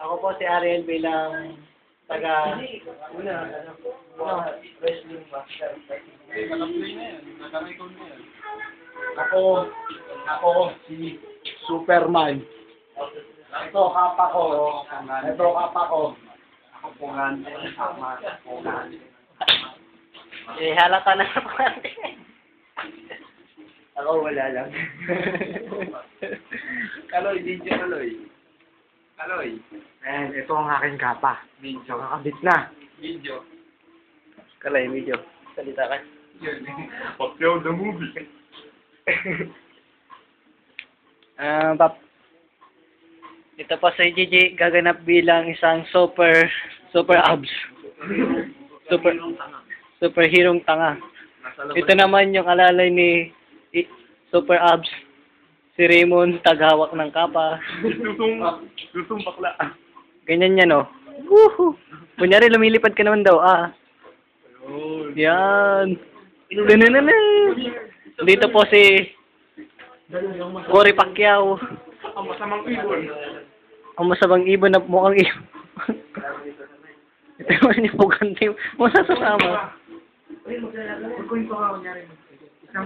Ako po si Ariel bilang taga... Una, ano? Wrestling master. Ako, ako si Superman. Ito kapa ko. Ito kapa ko. Ako pungan. Tama. Pungan. Eh, halata na po Ako wala lang. Kaloy, video Kaloy. Kaloy. Ayan, ito ang aking kapa. Video. Nakakabit na. Video. Kalay, medyo. Salita ka. Pacquiao the movie. Ah, pap. Ito pa si Gigi gaganap bilang isang super super abs. Super superhero tanga. Ito naman yung alalay ni Super Abs. Si Raymond, taghawak ng kapa. Susung, susung bakla. Ganyan yan, oh. Woohoo! Kunyari, lumilipad ka naman daw, ah. Yan. Dito po si Cory Pacquiao. Ang masamang ibon. Ang masabang ibon na mukhang ibon. Ito naman yung pugante. Masasama. Isang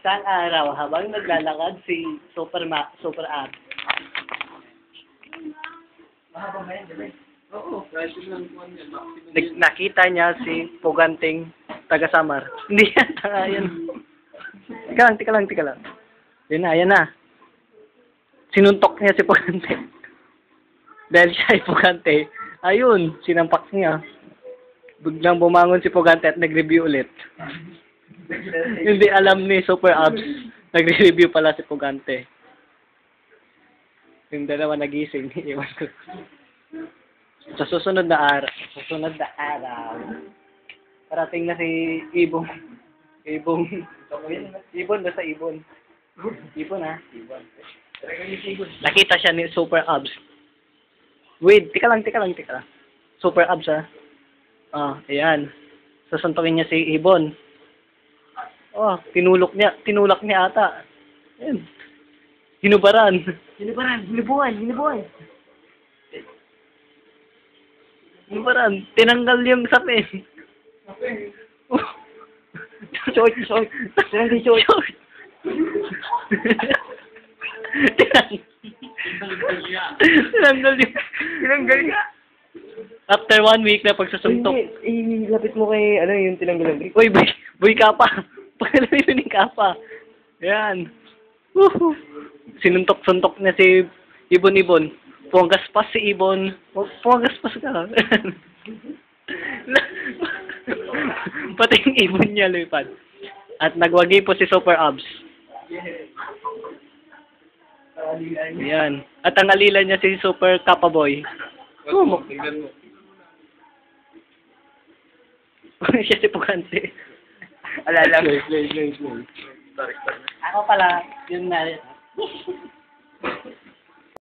araw habang naglalakad si Super Ma Super Ab. Oo, kahit yun lang kuhan yan. Nag- nakita niya si Puganting taga Samar. Hindi yan, tanga yan. Tika lang, tika lang, tika lang. Yan na, yan na. Sinuntok niya si Pugante. Dahil siya ay Pugante. Ayun, sinampak niya. Biglang bumangon si Pugante at nag-review ulit. Hindi alam ni Super Abs. Nagre-review pala si Pugante. Yung dalawa nagising. Iwan ko. Sa susunod na araw, sa susunod na araw, parating na si Ibong. Ibong. Ibon, basta Ibon. Ibon ha? Ibon. Nakita siya ni Super Abs. Wait, tika lang, tika lang, tika lang. Super Abs ha? Ah, ayan. Sasuntokin niya si Ibon. Oh, tinulok niya, tinulak niya ata. Ayan. Hinubaran. Hinubaran, hinubuhan, hinubuhan. Hinubaran, tinanggal yung sapin. Oh. Short, short. Tinanggal yung short. Tinanggal yung... Tinanggal niya. After one week na pagsasuntok. Hindi, ilapit mo kay, ano, yung tinanggal ng grip. Uy, boy, boy kapa. Pagkalamin mo ni kapa. Yan. Woohoo. Sinuntok-suntok niya si Ibon-Ibon. Puwagas pa si Ibon. Pu- Puwagas pa ka. Pati yung ibon niya lipad. At nagwagi po si Super Abs. Yan. At ang alila niya si Super Kappa Boy. Tingnan mo. Siya si Pugante. Alala. Play, play, play, play. Tarik, tarik. Ako pala, yun na.